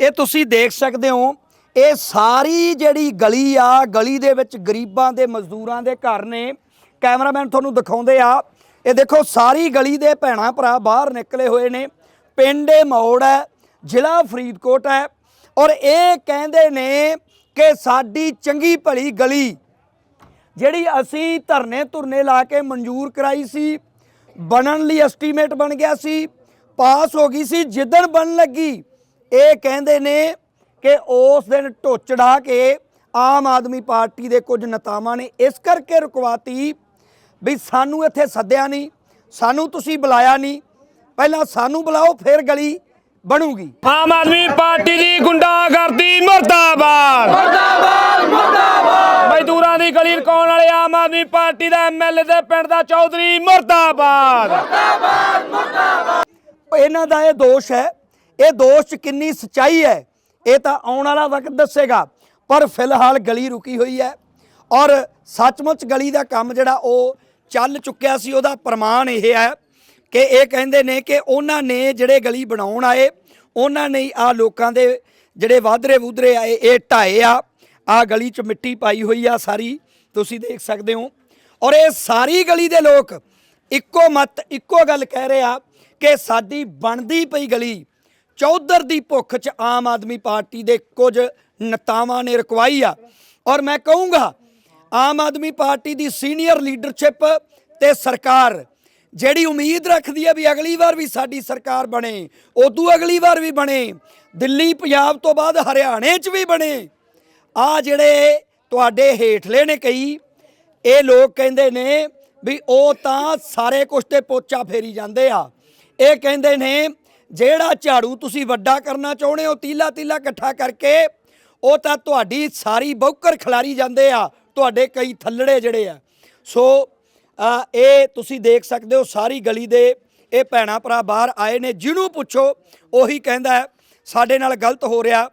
ਇਹ ਤੁਸੀਂ ਦੇਖ ਸਕਦੇ ਹੋ, ਇਹ ਸਾਰੀ ਜਿਹੜੀ ਗਲੀ ਆ, ਗਲੀ ਦੇ ਵਿੱਚ ਗਰੀਬਾਂ ਦੇ, ਮਜ਼ਦੂਰਾਂ ਦੇ ਘਰ ਨੇ। ਕੈਮਰਾਮੈਨ ਤੁਹਾਨੂੰ ਦਿਖਾਉਂਦੇ ਆ। ਇਹ ਦੇਖੋ, ਸਾਰੀ ਗਲੀ ਦੇ ਭੈਣਾ ਭਰਾ ਬਾਹਰ ਨਿਕਲੇ ਹੋਏ ਨੇ। ਪਿੰਡੇ ਮੋੜ ਹੈ, ਜ਼ਿਲ੍ਹਾ ਫਰੀਦਕੋਟ ਹੈ। ਔਰ ਇਹ ਕਹਿੰਦੇ ਨੇ ਕਿ ਸਾਡੀ ਚੰਗੀ ਭਲੀ ਗਲੀ, ਜਿਹੜੀ ਅਸੀਂ ਧਰਨੇ ਧੁਰਨੇ ਲਾ ਕੇ ਮਨਜ਼ੂਰ ਕਰਾਈ ਸੀ, ਬਣਨ ਲਈ ਐਸਟੀਮੇਟ ਬਣ ਗਿਆ ਸੀ, ਪਾਸ ਹੋ ਗਈ ਸੀ, ਜਿੱਦਣ ਬਣਨ ਲੱਗੀ ਇਹ ਕਹਿੰਦੇ ਨੇ ਕਿ ਉਸ ਦਿਨ ਢੋਚੜਾ ਕੇ ਆਮ ਆਦਮੀ ਪਾਰਟੀ ਦੇ ਕੁਝ ਨੇਤਾਵਾਂ ਨੇ ਇਸ ਕਰਕੇ ਰੁਕਵਾਤੀ ਵੀ ਸਾਨੂੰ ਇੱਥੇ ਸੱਦਿਆ ਨਹੀਂ ਸਾਨੂੰ ਤੁਸੀਂ ਬੁਲਾਇਆ ਨਹੀਂ ਪਹਿਲਾਂ ਸਾਨੂੰ ਬੁਲਾਓ ਫਿਰ ਗਲੀ ਬਣੂਗੀ। ਆਮ ਆਦਮੀ ਪਾਰਟੀ ਦੀ ਗੁੰਡਾਗਰਦੀ ਮਰਦਾਬਾਦ। ਮਰਦਾਬਾਦ ਮਰਦਾਬਾਦ। ਮਜ਼ਦੂਰਾਂ ਦੀ ਗਲੀ ਰਕਾਉਣ ਵਾਲੇ ਆਮ ਆਦਮੀ ਪਾਰਟੀ ਦਾ ਐਮਐਲਏ ਦੇ ਪਿੰਡ ਦਾ ਚੌਧਰੀ ਮਰਦਾਬਾਦ। ਇਹਨਾਂ ਦਾ ਇਹ ਦੋਸ਼ ਹੈ ਇਹ ਦੋਸ਼ 'ਚ ਕਿੰਨੀ ਸਚਾਈ ਹੈ, ਇਹ ਤਾਂ ਆਉਣ ਵਾਲਾ ਵਕਤ ਦੱਸੇਗਾ। ਪਰ ਫਿਲਹਾਲ ਗਲੀ ਰੁਕੀ ਹੋਈ ਹੈ ਔਰ ਸੱਚਮੁੱਚ ਗਲੀ ਦਾ ਕੰਮ ਜਿਹੜਾ ਉਹ ਚੱਲ ਚੁੱਕਿਆ ਸੀ, ਉਹਦਾ ਪ੍ਰਮਾਣ ਇਹ ਹੈ ਕਿ ਇਹ ਕਹਿੰਦੇ ਨੇ ਕਿ ਉਹਨਾਂ ਨੇ ਜਿਹੜੇ ਗਲੀ ਬਣਾਉਣ ਆਏ, ਉਹਨਾਂ ਨੇ ਆ ਲੋਕਾਂ ਦੇ ਜਿਹੜੇ ਵਾਧਰੇ ਵੁਧਰੇ ਆਏ, ਇਹ ਢਾਏ ਆ। ਆ ਗਲੀ 'ਚ ਮਿੱਟੀ ਪਾਈ ਹੋਈ ਆ ਸਾਰੀ, ਤੁਸੀਂ ਦੇਖ ਸਕਦੇ ਹੋ। ਔਰ ਇਹ ਸਾਰੀ ਗਲੀ ਦੇ ਲੋਕ ਇੱਕੋ ਮਤ, ਇੱਕੋ ਗੱਲ ਕਹਿ ਰਹੇ ਆ ਕਿ ਸਾਡੀ ਬਣਦੀ ਪਈ ਗਲੀ ਚੌਧਰ ਦੀ ਭੁੱਖ 'ਚ ਆਮ ਆਦਮੀ ਪਾਰਟੀ ਦੇ ਕੁਝ ਨੇਤਾਵਾਂ ਨੇ ਰਕਵਾਈ ਆ। ਔਰ ਮੈਂ ਕਹੂੰਗਾ, ਆਮ ਆਦਮੀ ਪਾਰਟੀ ਦੀ ਸੀਨੀਅਰ ਲੀਡਰਸ਼ਿਪ ਤੇ ਸਰਕਾਰ, ਜਿਹੜੀ ਉਮੀਦ ਰੱਖਦੀ ਹੈ ਵੀ ਅਗਲੀ ਵਾਰ ਵੀ ਸਾਡੀ ਸਰਕਾਰ ਬਣੇ, ਉਦੋਂ ਅਗਲੀ ਵਾਰ ਵੀ ਬਣੇ, ਦਿੱਲੀ, ਪੰਜਾਬ ਤੋਂ ਬਾਅਦ ਹਰਿਆਣੇ 'ਚ ਵੀ ਬਣੇ। ਆ ਜਿਹੜੇ ਤੁਹਾਡੇ ਹੇਠਲੇ ਨੇ ਕਈ, ਇਹ ਲੋਕ ਕਹਿੰਦੇ ਨੇ ਵੀ ਉਹ ਤਾਂ ਸਾਰੇ ਕੁਛ ਤੇ ਪੋਚਾ ਫੇਰੀ ਜਾਂਦੇ ਆ। ਇਹ ਕਹਿੰਦੇ ਨੇ ਜਿਹੜਾ ਝਾੜੂ ਤੁਸੀਂ ਵੱਡਾ ਕਰਨਾ ਚਾਹੁੰਦੇ ਹੋ ਤੀਲਾ ਤੀਲਾ ਇਕੱਠਾ ਕਰਕੇ ਉਹ ਤਾਂ ਤੁਹਾਡੀ ਸਾਰੀ ਬੌਕਰ ਖਿਲਾਰੀ ਜਾਂਦੇ ਆ ਤੁਹਾਡੇ ਕਈ ਥੱਲੜੇ ਜਿਹੜੇ ਆ। ਸੋ ਇਹ ਤੁਸੀਂ ਦੇਖ ਸਕਦੇ ਹੋ ਸਾਰੀ ਗਲੀ ਦੇ ਇਹ ਭੈਣਾ ਭਰਾ ਬਾਹਰ ਆਏ ਨੇ ਜਿਹਨੂੰ ਪੁੱਛੋ ਉਹੀ ਕਹਿੰਦਾ ਸਾਡੇ ਨਾਲ ਗਲਤ ਹੋ ਰਿਹਾ।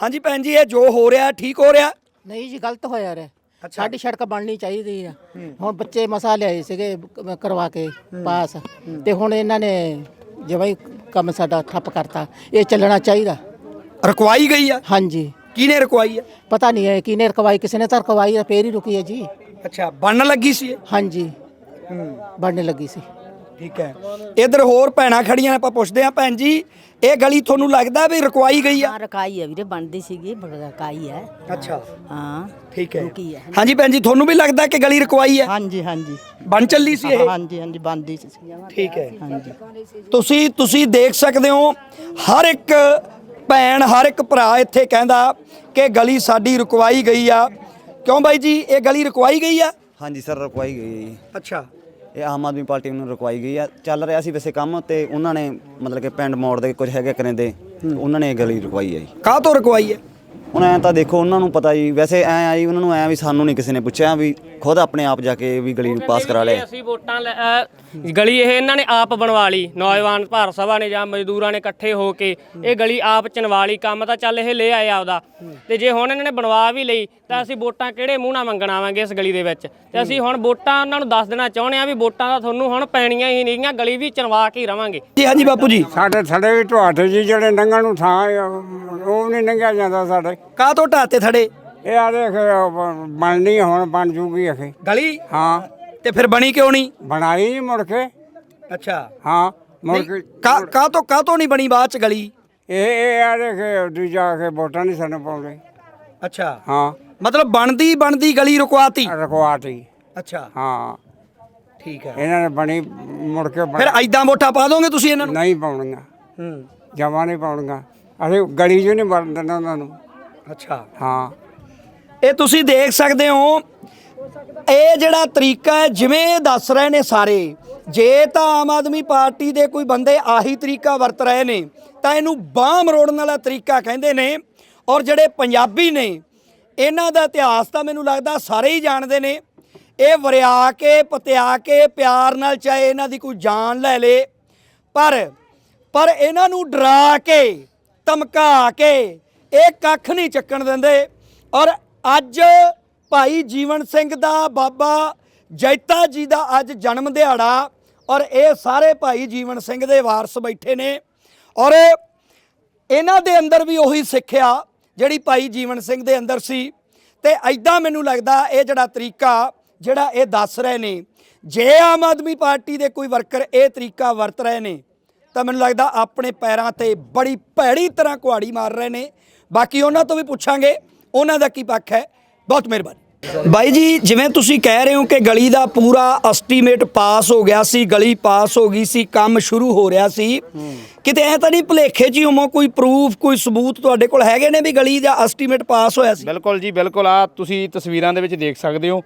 ਹਾਂਜੀ ਭੈਣ ਜੀ ਇਹ ਜੋ ਹੋ ਰਿਹਾ ਠੀਕ ਹੋ ਰਿਹਾ? ਨਹੀਂ ਜੀ ਗਲਤ ਹੋਇਆ ਰੇ ਸਾਡੀ ਸੜਕ ਬਣਨੀ ਚਾਹੀਦੀ ਆ। ਹੁਣ ਬੱਚੇ ਮਸਾ ਲਿਆਏ ਸੀਗੇ ਕਰਵਾ ਕੇ ਪਾਸ। ਤੇ ਹੁਣ ਇਹਨਾਂ ਨੇ ਜਿਵੇਂ ਹੀ ਕੰਮ ਸਾਡਾ ਠੱਪ ਕਰਤਾ ਇਹ ਚੱਲਣਾ ਚਾਹੀਦਾ। ਰਕਵਾਈ ਗਈ ਆ? ਹਾਂਜੀ। ਕਿਹਨੇ ਰਕਵਾਈ ਆ? ਪਤਾ ਨਹੀਂ ਹੈ ਕਿਹਨੇ ਰਕਵਾਈ ਕਿਸੇ ਨੇ ਤਾਂ ਰਕਵਾਈ ਆ ਫੇਰ ਹੀ ਰੁਕੀ ਹੈ ਜੀ। ਅੱਛਾ ਬਣਨ ਲੱਗੀ ਸੀ ਇਹ? ਹਾਂਜੀ। ਬਣਨੇ ਲੱਗੀ ਸੀ। ਠੀਕ ਹੈ। ਇਧਰ ਹੋਰ ਭੈਣਾਂ ਖੜੀਆਂ ਆਪਾਂ ਪੁੱਛਦੇ ਆ ਭੈਣ ਜੀ ਇਹ ਗਲੀ ਤੁਹਾਨੂੰ ਲੱਗਦਾ ਵੀ ਰਕਵਾਈ ਗਈ ਆ? ਹਾਂ ਰਕਾਈ ਹੈ ਵੀਰੇ ਬਣਦੀ ਸੀਗੀ ਰਕਾਈ ਹੈ ਅੱਛਾ। ਹਾਂ ਠੀਕ ਹੈ। ਰੁਕੀ ਹੈ ਹਾਂਜੀ ਭੈਣ ਜੀ ਤੁਹਾਨੂੰ ਵੀ ਲੱਗਦਾ ਕਿ ਗਲੀ ਰਕਵਾਈ ਹੈ? ਹਾਂਜੀ ਹਾਂਜੀ। ਬਣ ਚੱਲੀ ਸੀ ਇਹ? ਹਾਂਜੀ ਹਾਂਜੀ ਬੰਦੀ ਸੀ। ਠੀਕ ਹੈ। ਹਾਂਜੀ। ਤੁਸੀਂ ਤੁਸੀਂ ਦੇਖ ਸਕਦੇ ਹੋ ਹਰ ਇੱਕ ਭੈਣ ਹਰ ਇੱਕ ਭਰਾ ਇੱਥੇ ਕਹਿੰਦਾ ਕਿ ਗਲੀ ਸਾਡੀ ਰੁਕਵਾਈ ਗਈ ਆ। ਕਿਉਂ ਬਾਈ ਜੀ ਇਹ ਗਲੀ ਰੁਕਵਾਈ ਗਈ ਆ? ਹਾਂਜੀ ਸਰ ਰੁਕਵਾਈ ਗਈ ਹੈ ਜੀ। ਅੱਛਾ। ਇਹ ਆਮ ਆਦਮੀ ਪਾਰਟੀ ਨੂੰ ਰੁਕਵਾਈ ਗਈ ਆ। ਚੱਲ ਰਿਹਾ ਸੀ ਵੈਸੇ ਕੰਮ ਤੇ ਉਹਨਾਂ ਨੇ ਮਤਲਬ ਕਿ ਪਿੰਡ ਮੋੜ ਦੇ ਕੁਝ ਹੈਗੇ ਕਰਿੰਦੇ ਉਹਨਾਂ ਨੇ ਇਹ ਗਲੀ ਰੁਕਵਾਈ ਹੈ ਜੀ। ਕਾਹ ਤੋਂ ਰੁਕਵਾਈ ਹੈ ਹੁਣ ਐ ਤਾਂ ਦੇਖੋ ਉਹਨਾਂ ਨੂੰ ਪਤਾ ਜੀ ਵੈਸੇ ਐ ਆਈ ਉਹਨਾਂ ਨੂੰ ਐ ਵੀ ਸਾਨੂੰ ਨਹੀਂ ਕਿਸੇ ਨੇ ਪੁੱਛਿਆ ਵੀ ਖੁਦ ਆਪਣੇ ਆਪ ਜਾ ਕੇ ਵੀ ਗਲੀ ਨੂੰ ਪਾਸ ਕਰਾ ਲਿਆ ਅਸੀਂ ਵੋਟਾਂ ਲੈ- ਅਹ ਗਲੀ ਇਹ ਇਹਨਾਂ ਨੇ ਆਪ ਬਣਵਾ ਲਈ। ਨੌਜਵਾਨ ਭਾਰਤ ਸਭਾ ਨੇ ਜਾਂ ਮਜ਼ਦੂਰਾਂ ਨੇ ਇਕੱਠੇ ਹੋ ਕੇ ਇਹ ਗਲੀ ਆਪ ਚਨਵਾ ਲਈ। ਕੰਮ ਤਾਂ ਚੱਲ ਇਹ ਲੈ ਆਏ ਆਪਦਾ। ਤੇ ਜੇ ਹੁਣ ਇਹਨਾਂ ਨੇ ਬਣਵਾ ਵੀ ਲਈ ਤਾਂ ਅਸੀਂ ਵੋਟਾਂ ਕਿਹੜੇ ਮੂੰਹ ਨਾਲ ਮੰਗਣ ਆਵਾਂਗੇ ਇਸ ਗਲੀ ਦੇ ਵਿੱਚ? ਤੇ ਅਸੀਂ ਹੁਣ ਵੋਟਾਂ ਉਹਨਾਂ ਨੂੰ ਦੱਸ ਦੇਣਾ ਚਾਹੁੰਦੇ ਆ ਵੀ ਵੋਟਾਂ ਤਾਂ ਤੁਹਾਨੂੰ ਹੁਣ ਪੈਣੀਆਂ ਹੀ ਨਹੀਂਗੀਆਂ ਗਲੀ ਵੀ ਚਨਵਾ ਕੇ ਹੀ ਰਵਾਂਗੇ। ਜੀ ਹਾਂਜੀ ਬਾਪੂ ਜੀ। ਸਾਡੇ ਥੜੇ ਵੀ ਢਵਾਟੇ ਜੀ ਜਿਹੜੇ ਲੰਘਣ ਨੂੰ ਥਾਂ ਹੈ, ਉਹ ਨਹੀਂ ਲੰਘਿਆ ਜਾਂਦਾ ਸਾਡੇ। ਕਾਹ ਤੋਂ ਢਾਤੇ ਥੜੇ? ਇਹ ਆ ਦੇਖ ਬਣਨੀ ਹੁਣ ਬਣ ਜੂਗੀ ਅਖੇ ਗਲੀ? ਹਾਂ। ਤੇ ਫਿਰ ਬਣੀ ਕਿਉਂ ਨਹੀਂ? ਬਣਾਈ ਨਹੀਂ ਮੁੜ ਕੇ। ਅੱਛਾ। ਹਾਂ ਮੁੜ ਕੇ ਕਾ ਕਾਹ ਤੋਂ ਕਾਹ ਤੋਂ ਨਹੀਂ ਬਣੀ ਬਾਅਦ ਚ ਗਲੀ? ਇਹ ਇਹ ਆ ਦੇਖ ਦੂਜਾ ਕੇ ਵੋਟਾਂ ਨਹੀਂ ਸਾਨੂੰ ਪਾਉਂਦੇ। ਅੱਛਾ। ਹਾਂ। ਮਤਲਬ ਬਣਦੀ ਬਣਦੀ ਗਲੀ ਰੁਕਵਾਤੀ? ਰਖਵਾਤੀ ਅੱਛਾ। ਹਾਂ। ਠੀਕ ਹੈ। ਇਹਨਾਂ ਨੇ ਬਣੀ ਮੁੜ ਕੇ ਬਣ- ਫਿਰ ਐਦਾਂ ਵੋਟਾਂ ਪਾ ਦੋਗੇ ਤੁਸੀਂ ਇਹਨਾਂ ਨੂੰ? ਨਹੀਂ ਪਾਉਣੀਆਂ। ਹੂੰ। ਜਮਾ ਨਹੀਂ ਪਾਉਣੀਆਂ। ਅਸੀਂ ਗਲੀ 'ਚ ਨਹੀਂ ਵੜਨ ਦੇਣਾ ਉਹਨਾਂ ਨੂੰ। ਅੱਛਾ। ਹਾਂ। ਇਹ ਤੁਸੀਂ ਦੇਖ ਸਕਦੇ ਹੋ। ਇਹ ਜਿਹੜਾ ਤਰੀਕਾ ਹੈ, ਜਿਵੇਂ ਦੱਸ ਰਹੇ ਨੇ ਸਾਰੇ, ਜੇ ਤਾਂ ਆਮ ਆਦਮੀ ਪਾਰਟੀ ਦੇ ਕੋਈ ਬੰਦੇ ਆਹੀ ਤਰੀਕਾ ਵਰਤ ਰਹੇ ਨੇ, ਤਾਂ ਇਹਨੂੰ ਬਾਹ ਮਰੋੜਨ ਵਾਲਾ ਤਰੀਕਾ ਕਹਿੰਦੇ ਨੇ। ਔਰ ਜਿਹੜੇ ਪੰਜਾਬੀ ਨੇ, ਇਹਨਾਂ ਦਾ ਇਤਿਹਾਸ ਤਾਂ ਮੈਨੂੰ ਲੱਗਦਾ ਸਾਰੇ ਹੀ ਜਾਣਦੇ ਨੇ। ਇਹ ਵਰਿਆ ਕੇ, ਪਤਿਆ ਕੇ, ਪਿਆਰ ਨਾਲ ਚਾਹੇ ਇਹਨਾਂ ਦੀ ਕੋਈ ਜਾਨ ਲੈ ਲੇ, ਪਰ ਪਰ ਇਹਨਾਂ ਨੂੰ ਡਰਾ ਕੇ, ਧਮਕਾ ਕੇ, ਇਹ ਕੱਖ ਨਹੀਂ ਚੱਕਣ ਦਿੰਦੇ। ਔਰ ਅੱਜ ਭਾਈ ਜੀਵਨ ਸਿੰਘ ਦਾ ਬਾਬਾ ਜੈਤਾ ਜੀ ਦਾ ਅੱਜ ਜਨਮ ਦਿਹਾੜਾ ਔਰ ਇਹ ਸਾਰੇ ਭਾਈ ਜੀਵਨ ਸਿੰਘ ਦੇ ਵਾਰਸ ਬੈਠੇ ਨੇ। ਔਰ ਇਹਨਾਂ ਦੇ ਅੰਦਰ ਵੀ ਉਹੀ ਸਿੱਖਿਆ ਜਿਹੜੀ ਭਾਈ ਜੀਵਨ ਸਿੰਘ ਦੇ ਅੰਦਰ ਸੀ। ਤੇ ਐਦਾਂ ਮੈਨੂੰ ਲੱਗਦਾ ਇਹ ਜਿਹੜਾ ਤਰੀਕਾ ਜਿਹੜਾ ਇਹ ਦੱਸ ਰਹੇ ਨੇ, ਜੇ ਆਮ ਆਦਮੀ ਪਾਰਟੀ ਦੇ ਕੋਈ ਵਰਕਰ ਇਹ ਤਰੀਕਾ ਵਰਤ ਰਹੇ ਨੇ, ਤਾਂ ਮੈਨੂੰ ਲੱਗਦਾ ਆਪਣੇ ਪੈਰਾਂ ਤੇ ਬੜੀ ਭੈੜੀ ਤਰ੍ਹਾਂ ਕੁਹਾੜੀ ਮਾਰ ਰਹੇ ਨੇ। ਬਾਕੀ ਉਹਨਾਂ ਤੋਂ ਵੀ ਪੁੱਛਾਂਗੇ। ਉਹਨਾਂ ਦਾ ਕੀ ਪੱਖ ਹੈ? ਬਹੁਤ ਮਿਹਰਬਾਨੀ। ਬਾਈ ਜੀ, ਜਿਵੇਂ ਤੁਸੀਂ ਕਹਿ ਰਹੇ ਹੋ ਕਿ ਗਲੀ ਦਾ ਪੂਰਾ ਐਸਟੀਮੇਟ ਪਾਸ ਹੋ ਗਿਆ ਸੀ, ਗਲੀ ਪਾਸ ਹੋ ਗਈ ਸੀ, ਕੰਮ ਸ਼ੁਰੂ ਹੋ ਰਿਹਾ ਸੀ, ਕਿਤੇ ਐ ਤਾਂ ਨਹੀਂ ਭੁਲੇਖੇ 'ਚ ਹੀ ਹੋਮੋ ਕੋਈ ਪ੍ਰੂਫ ਕੋਈ ਸਬੂਤ ਤੁਹਾਡੇ ਕੋਲ ਹੈਗੇ ਨੇ ਵੀ ਗਲੀ ਦਾ ਐਸਟੀਮੇਟ ਪਾਸ ਹੋਇਆ ਸੀ? ਬਿਲਕੁਲ ਜੀ, ਬਿਲਕੁਲ। ਆ ਤੁਸੀਂ ਤਸਵੀਰਾਂ ਦੇ ਵਿੱਚ ਦੇਖ ਸਕਦੇ ਹੋ।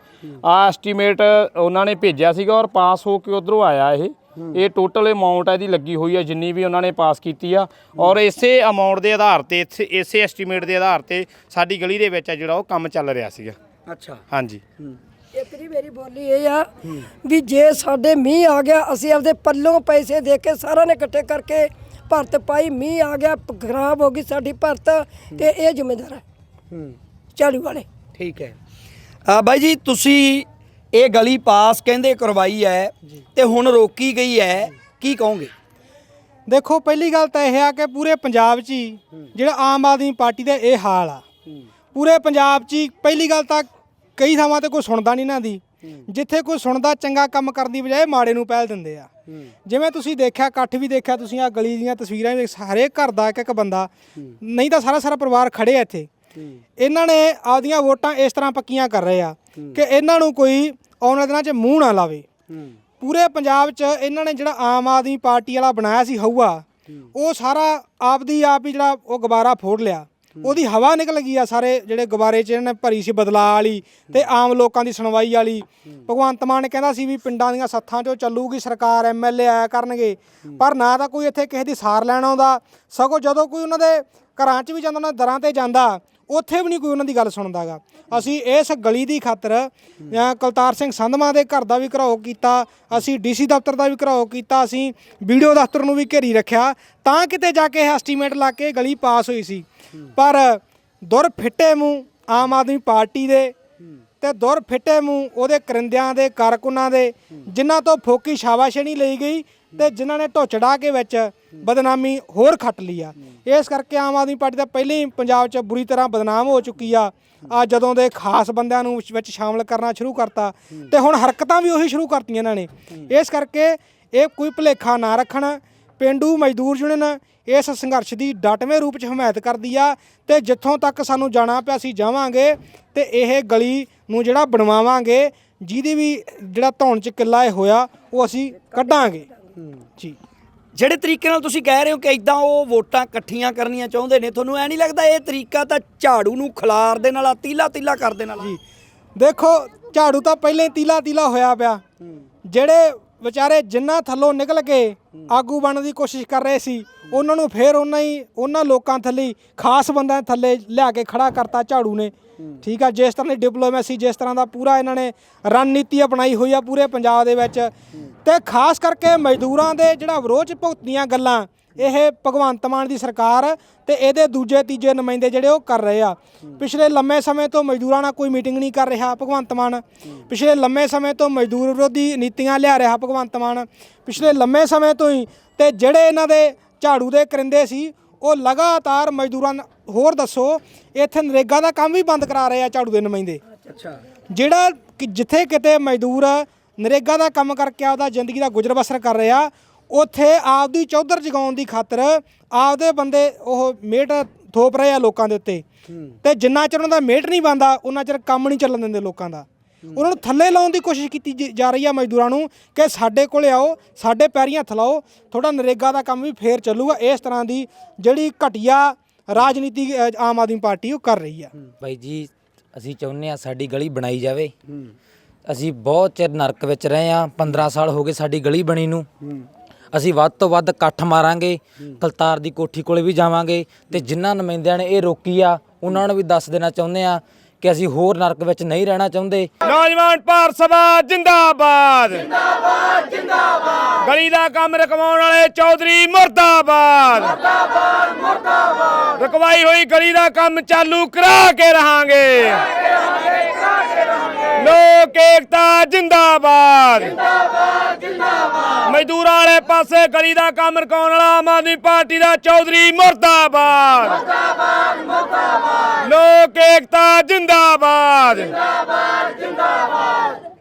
ਆ ਐਸਟੀਮੇਟ ਉਹਨਾਂ ਨੇ ਭੇਜਿਆ ਸੀਗਾ ਔਰ ਪਾਸ ਹੋ ਕੇ ਉਧਰੋਂ ਆਇਆ ਇਹ। ਇਹ ਟੋਟਲ ਅਮਾਉਂਟ ਇਹਦੀ ਲੱਗੀ ਹੋਈ ਹੈ ਜਿੰਨੀ ਵੀ ਉਹਨਾਂ ਨੇ ਪਾਸ ਕੀਤੀ ਆ। ਔਰ ਇਸੇ ਅਮਾਉਂਟ ਦੇ ਆਧਾਰ ਤੇ ਇਸੇ- ਇਸੇ ਐਸਟੀਮੇਟ ਦੇ ਆਧਾਰ ਤੇ ਸਾਡੀ ਗਲੀ ਦੇ ਵਿੱਚ ਆ ਜਿਹੜਾ ਉਹ ਕੰਮ ਚੱਲ ਰਿਹਾ ਸੀਗਾ। ਅੱਛਾ। ਹਾਂਜੀ। ਇਤਨੀ ਮੇਰੀ ਬੋਲੀ ਇਹ ਆ ਵੀ ਜੇ ਸਾਡੇ ਮੀਂਹ ਆ ਗਿਆ ਅਸੀਂ ਆਪਦੇ ਪੱਲੋਂ ਪੈਸੇ ਦੇ ਕੇ ਸਾਰਿਆਂ ਨੇ ਇਕੱਠੇ ਕਰਕੇ ਭਰਤ ਪਾਈ ਮੀਂਹ ਆ ਗਿਆ ਪ- ਖਰਾਬ ਹੋ ਗਈ ਸਾਡੀ ਭਰਤ ਤੇ ਇਹ ਜ਼ਿੰਮੇਦਾਰ ਹੈ। ਹੂੰ। ਝਾੜੂ ਵਾਲੇ। ਠੀਕ ਹੈ। ਆ ਬਾਈ ਜੀ ਤੁਸੀਂ ਇਹ ਗਲੀ ਪਾਸ ਕਹਿੰਦੇ ਕਰਵਾਈ ਹੈ ਤੇ ਹੁਣ ਰੋਕੀ ਗਈ ਹੈ ਕੀ ਕਹੋਗੇ? ਦੇਖੋ ਪਹਿਲੀ ਗੱਲ ਤਾਂ ਇਹ ਆ ਕਿ ਪੂਰੇ ਪੰਜਾਬ 'ਚ ਹੀ ਜਿਹੜਾ ਆਮ ਆਦਮੀ ਪਾਰਟੀ ਦਾ ਇਹ ਹਾਲ ਆ। ਪੂਰੇ ਪੰਜਾਬ 'ਚ ਹੀ ਪਹਿਲੀ ਗੱਲ ਤਾਂ ਕਈ ਥਾਵਾਂ ਤੇ ਕੋਈ ਸੁਣਦਾ ਨਹੀਂ ਨਾ ਦੀ। ਜਿੱਥੇ ਕੋਈ ਸੁਣਦਾ ਚੰਗਾ ਕੰਮ ਕਰਨ ਦੀ ਬਜਾਏ ਮਾੜੇ ਨੂੰ ਪਹਿਲ ਦਿੰਦੇ ਆ। ਜਿਵੇਂ ਤੁਸੀਂ ਦੇਖਿਆ ਇਕੱਠ ਵੀ ਦੇਖਿਆ ਤੁਸੀਂ ਆ ਗਲੀ ਦੀਆਂ ਤਸਵੀਰਾਂ ਵੀ ਹਰੇਕ ਘਰ ਦਾ ਇੱਕ ਇੱਕ ਬੰਦਾ। ਨਹੀਂ ਤਾਂ ਸਾਰਾ ਸਾਰਾ ਪਰਿਵਾਰ ਖੜੇ ਆ ਇੱਥੇ। ਇਹਨਾਂ ਨੇ ਆਪਦੀਆਂ ਵੋਟਾਂ ਇਸ ਤਰ੍ਹਾਂ ਪੱਕੀਆਂ ਕਰ ਰਹੇ ਆ ਕਿ ਇਹਨਾਂ ਨੂੰ ਕੋਈ ਆਉਣ ਵਾਲੇ ਦਿਨਾਂ 'ਚ ਮੂੰਹ ਨਾ ਲਾਵੇ। ਪੂਰੇ ਪੰਜਾਬ 'ਚ ਇਹਨਾਂ ਨੇ ਜਿਹੜਾ ਆਮ ਆਦਮੀ ਪਾਰਟੀ ਵਾਲਾ ਬਣਾਇਆ ਸੀ ਹਊਆ ਉਹ ਸਾਰਾ ਆਪਦੀ ਆਪ ਹੀ ਜਿਹੜਾ ਉਹ ਗੁਬਾਰਾ ਫੋੜ ਲਿਆ। ਉਹਦੀ ਹਵਾ ਨਿਕਲ ਗਈ ਆ ਸਾਰੇ ਜਿਹੜੇ ਗੁਬਾਰੇ 'ਚ ਇਹਨਾਂ ਨੇ ਭਰੀ ਸੀ ਬਦਲਾਅ ਵਾਲੀ ਤੇ ਆਮ ਲੋਕਾਂ ਦੀ ਸੁਣਵਾਈ ਵਾਲੀ। ਭਗਵੰਤ ਮਾਨ ਕਹਿੰਦਾ ਸੀ ਵੀ ਪਿੰਡਾਂ ਦੀਆਂ ਸੱਥਾਂ 'ਚੋਂ ਚੱਲੂਗੀ ਸਰਕਾਰ ਐਮਐਲਏ ਆਇਆ ਕਰਨਗੇ। ਪਰ ਨਾ ਤਾਂ ਕੋਈ ਇੱਥੇ ਕਿਸੇ ਦੀ ਸਾਰ ਲੈਣ ਆਉਂਦਾ। ਸਗੋਂ ਜਦੋਂ ਕੋਈ ਉਹਨਾਂ ਦੇ ਘਰਾਂ 'ਚ ਵੀ ਜਾਂਦਾ ਉਹਨਾਂ ਦਰਾਂ ਤੇ ਜਾਂਦਾ ਉੱਥੇ ਵੀ ਨਹੀਂ ਕੋਈ ਉਹਨਾਂ ਦੀ ਗੱਲ ਸੁਣਦਾਗਾ। ਅਸੀਂ ਇਸ ਗਲੀ ਦੀ ਖਾਤਰ ਅ, ਕਲਤਾਰ ਸਿੰਘ ਸੰਧਮਾ ਦੇ ਘਰ ਦਾ ਵੀ ਘਰਾਓ ਕੀਤਾ ਅਸੀਂ ਡੀਸੀ ਦਫ਼ਤਰ ਦਾ ਵੀ ਘਰਾਓ ਕੀਤਾ ਅਸੀਂ ਵੀਡੀਓ ਦਫ਼ਤਰ ਨੂੰ ਵੀ ਘੇਰੀ ਰੱਖਿਆ ਤਾਂ ਕਿਤੇ ਜਾ ਕੇ ਇਹ ਐਸਟੀਮੇਟ ਲਾ ਕੇ ਗਲੀ ਪਾਸ ਹੋਈ ਸੀ। ਪਰ ਦੁਰ ਫਿੱਟੇ ਮੂੰਹ ਆਮ ਆਦਮੀ ਪਾਰਟੀ ਦੇ ਤੇ ਦੁਰ ਫਿੱਟੇ ਮੂੰਹ ਉਹਦੇ ਕਰਿੰਦਿਆਂ ਦੇ ਕਾਰਕੁਨਾਂ ਦੇ ਜਿਨ੍ਹਾਂ ਤੋਂ ਫੋਕੀ ਸ਼ਾਬਾਸ਼ੀ ਲਈ ਗਈ ਤੇ ਜਿਨ੍ਹਾਂ ਨੇ ਢੋਚੜਾ ਕੇ ਵਿੱਚ ਬਦਨਾਮੀ ਹੋਰ ਖੱਟ ਲਈ ਆ। ਇਸ ਕਰਕੇ ਆਮ ਆਦਮੀ ਪਾਰਟੀ ਦਾ ਪਹਿਲੇ ਹੀ ਪੰਜਾਬ 'ਚ ਬੁਰੀ ਤਰ੍ਹਾਂ ਬਦਨਾਮ ਹੋ ਚੁੱਕੀ ਆ। ਆ ਜਦੋਂ ਦੇ ਖਾਸ ਬੰਦਿਆਂ ਨੂੰ ਵਿੱਚ ਸ਼ਾਮਲ ਕਰਨਾ ਸ਼ੁਰੂ ਕਰਤਾ ਤੇ ਹੁਣ ਹਰਕਤਾਂ ਵੀ ਉਹੀ ਸ਼ੁਰੂ ਕਰਤੀਆਂ ਇਹਨਾਂ ਨੇ। ਇਸ ਕਰਕੇ ਇਹ ਕੋਈ ਭੁਲੇਖਾ ਨਾ ਰੱਖਣ ਪਿੰਡੂ ਮਜ਼ਦੂਰ ਯੂਨੀਅਨ ਇਸ ਸੰਘਰਸ਼ ਦੀ ਡਟਵੇਂ ਰੂਪ 'ਚ ਹਮਾਇਤ ਕਰਦੀ ਆ ਤੇ ਜਿੱਥੋਂ ਤੱਕ ਸਾਨੂੰ ਜਾਣਾ ਪਿਆ ਅਸੀਂ ਜਾਵਾਂਗੇ ਤੇ ਇਹ ਗਲੀ ਨੂੰ ਜਿਹੜਾ ਬਣਵਾਵਾਂਗੇ ਜਿਹਦੀ ਵੀ ਜਿਹੜਾ ਧੌਣ 'ਚ ਕਿੱਲਾ ਇਹ ਹੋਇਆ ਉਹ ਅਸੀਂ ਕੱਢਾਂਗੇ। ਜੀ। ਜਿਹੜੇ ਤਰੀਕੇ ਨਾਲ ਤੁਸੀਂ ਕਹਿ ਰਹੇ ਹੋ ਕਿ ਇਦਾਂ ਉਹ ਵੋਟਾਂ ਇਕੱਠੀਆਂ ਕਰਨੀਆਂ ਚਾਹੁੰਦੇ ਨੇ ਤੁਹਾਨੂੰ ਐ ਨਹੀਂ ਲੱਗਦਾ ਇਹ ਤਰੀਕਾ ਤਾਂ ਝਾੜੂ ਨੂੰ ਖਿਲਾਰ ਦੇ ਨਾਲ ਤੀਲਾ ਤੀਲਾ ਕਰ ਦੇ ਨਾਲ ਜੀ। ਦੇਖੋ ਝਾੜੂ ਤਾਂ ਪਹਿਲੇ ਤੀਲਾ ਤੀਲਾ ਹੋਇਆ ਪਿਆ। ਜਿਹੜੇ ਵਿਚਾਰੇ ਜਿੰਨਾ ਥੱਲੋਂ ਨਿਕਲ ਕੇ ਆਗੂ ਬਣਨ ਦੀ ਕੋਸ਼ਿਸ਼ ਕਰ ਰਹੇ ਸੀ, ਉਹਨਾਂ ਨੂੰ ਫੇਰ ਉਹਨਾਂ ਹੀ, ਉਹਨਾਂ ਲੋਕਾਂ ਥੱਲੇ ਖਾਸ ਬੰਦਿਆਂ ਥੱਲੇ ਲਿਆ ਕੇ ਖੜਾ ਕਰਤਾ ਝਾੜੂ ਨੇ। ਠੀਕ ਆ, ਜਿਸ ਤਰ੍ਹਾਂ ਦੀ ਡਿਪਲੋਮੈਸੀ ਜਿਸ ਤਰ੍ਹਾਂ ਦਾ ਪੂਰਾ ਇਹਨਾਂ ਨੇ ਰਣਨੀਤੀ ਅਪਣਾਈ ਹੋਈ ਆ ਪੂਰੇ ਪੰਜਾਬ ਦੇ ਵਿੱਚ ਤੇ ਖਾਸ ਕਰਕੇ ਮਜ਼ਦੂਰਾਂ ਦੇ ਜਿਹੜਾ ਵਿਰੋਧ 'ਚ ਭੁਗਤੀਆਂ ਗੱਲਾਂ ਇਹ ਭਗਵੰਤ ਮਾਨ ਦੀ ਸਰਕਾਰ ਤੇ ਇਹਦੇ ਦੂਜੇ ਤੀਜੇ ਨੁਮਾਇੰਦੇ ਜਿਹੜੇ ਉਹ ਕਰ ਰਹੇ ਆ। ਪਿਛਲੇ ਲੰਮੇ ਸਮੇਂ ਤੋਂ ਮਜ਼ਦੂਰਾਂ ਨਾਲ ਕੋਈ ਮੀਟਿੰਗ ਨਹੀਂ ਕਰ ਰਿਹਾ ਭਗਵੰਤ ਮਾਨ। ਪਿਛਲੇ ਲੰਮੇ ਸਮੇਂ ਤੋਂ ਮਜ਼ਦੂਰ ਵਿਰੋਧੀ ਨੀਤੀਆਂ ਲਿਆ ਰਿਹਾ ਭਗਵੰਤ ਮਾਨ। ਪਿਛਲੇ ਲੰਮੇ ਸਮੇਂ ਤੋਂ ਹੀ ਤੇ ਜਿਹੜੇ ਇਹਨਾਂ ਦੇ ਝਾੜੂ ਦੇ ਕਰਿੰਦੇ ਸੀ ਉਹ ਲਗਾਤਾਰ ਮਜ਼ਦੂਰਾਂ ਹੋਰ ਦੱਸੋ ਇੱਥੇ ਨਰੇਗਾ ਦਾ ਕੰਮ ਵੀ ਬੰਦ ਕਰਾ ਰਹੇ ਆ ਝਾੜੂ ਦੇ ਨੁਮਾਇੰਦੇ। ਅੱਛਾ। ਜਿਹੜਾ ਜਿੱਥੇ ਕਿਤੇ ਮਜ਼ਦੂਰ ਨਰੇਗਾ ਦਾ ਕੰਮ ਕਰਕੇ ਆਪਦਾ ਜ਼ਿੰਦਗੀ ਦਾ ਗੁਜ਼ਰ ਬਸਰ ਕਰ ਰਿਹਾ ਉੱਥੇ ਆਪਦੀ ਚੌਧਰ ਜਗਾਉਣ ਦੀ ਖਾਤਰ ਆਪਦੇ ਬੰਦੇ ਉਹ ਮੇਟ ਥੋਪ ਰਹੇ ਆ ਲੋਕਾਂ ਦੇ ਉੱਤੇ। ਤੇ ਜਿੰਨਾ ਚਿਰ ਉਹਨਾਂ ਦਾ ਮੇਟ ਨਹੀਂ ਬੰਦਾ ਉਹਨਾਂ ਚਿਰ ਕੰਮ ਨਹੀਂ ਚੱਲਣ ਦਿੰਦੇ ਲੋਕਾਂ ਦਾ। ਉਹਨਾਂ ਨੂੰ ਥੱਲੇ ਲਾਉਣ ਦੀ ਕੋਸ਼ਿਸ਼ ਕੀਤੀ ਜ- ਰਹੀ ਆ ਮਜ਼ਦੂਰਾਂ ਨੂੰ ਕਿ ਸਾਡੇ ਕੋਲੇ ਆਓ ਸਾਡੇ ਪੈਰੀਂ ਹੱਥ ਲਾਓ ਥੋੜਾ ਨਰੇਗਾ ਦਾ ਕੰਮ ਵੀ ਫੇਰ ਚੱਲੂਗਾ। ਇਸ ਤਰ੍ਹਾਂ ਦੀ ਜਿਹੜੀ ਘਟੀਆ ਰਾਜਨੀਤੀ ਆਮ ਆਦਮੀ ਪਾਰਟੀ ਉਹ ਕਰ ਰਹੀ ਆ। ਬਾਈ ਜੀ ਅਸੀਂ ਚਾਹੁੰਦੇ ਆ ਸਾਡੀ ਗਲੀ ਬਣਾਈ ਜਾਵੇ। ਅਸੀਂ ਬਹੁਤ ਚਿਰ ਨਰਕ ਵਿੱਚ ਰਹੇ ਆ 15 ਸਾਲ ਹੋ ਗਏ ਸਾਡੀ ਗਲੀ ਬਣੀ ਨੂੰ। ਅਸੀਂ ਵੱਧ ਤੋਂ ਵੱਧ ਇਕੱਠ ਮਾਰਾਂਗੇ ਕਲਤਾਰ ਦੀ ਕੋਠੀ ਕੋਲੇ ਵੀ ਜਾਵਾਂਗੇ ਤੇ ਜਿਨ੍ਹਾਂ ਨੁਮਾਇੰਦਿਆਂ ਨੇ ਇਹ ਰੋਕੀ ਆ ਉਹਨਾਂ ਨੂੰ ਵੀ ਦੱਸ ਦੇਣਾ ਚਾਹੁੰਦੇ ਆ ਕਿ ਅਸੀਂ ਹੋਰ ਨਰਕ ਵਿੱਚ ਨਹੀਂ ਰਹਿਣਾ ਚਾਹੁੰਦੇ। ਨੌਜਵਾਨ ਭਾਰਤ ਸਭਾ ਜਿੰਦਾਬਾਦ। ਜਿੰਦਾਬਾਦ ਜਿੰਦਾਬਾਦ। ਗਲੀ ਦਾ ਕੰਮ ਰਕਵਾਉਣ ਵਾਲੇ ਚੌਧਰੀ ਮੁਰਦਾਬਾਦ। ਮੁਰਦਾਬਾਦ ਮੁਰਦਾਬਾਦ। ਰਕਵਾਈ ਹੋਈ ਗਲੀ ਦਾ ਕੰਮ ਚਾਲੂ ਕਰਾ ਕੇ ਰਹਾਂਗੇ। ਲੋਕ ਏਕਤਾ ਜਿੰਦਾਬਾਦ। ਜਿੰਦਾਬਾਦ ਜਿੰਦਾਬਾਦ। ਮਜ਼ਦੂਰਾਂ ਵਾਲੇ ਪਾਸੇ ਗਲੀ ਦਾ ਕੰਮ ਰਕਾਉਣ ਵਾਲਾ ਆਮ ਆਦਮੀ ਪਾਰਟੀ ਦਾ ਚੌਧਰੀ ਮੁਰਦਾਬਾਦ। ਮੁਰਦਾਬਾਦ ਮੁਰਦਾਬਾਦ। ਲੋਕ ਏਕਤਾ ਜਿੰਦਾਬਾਦ।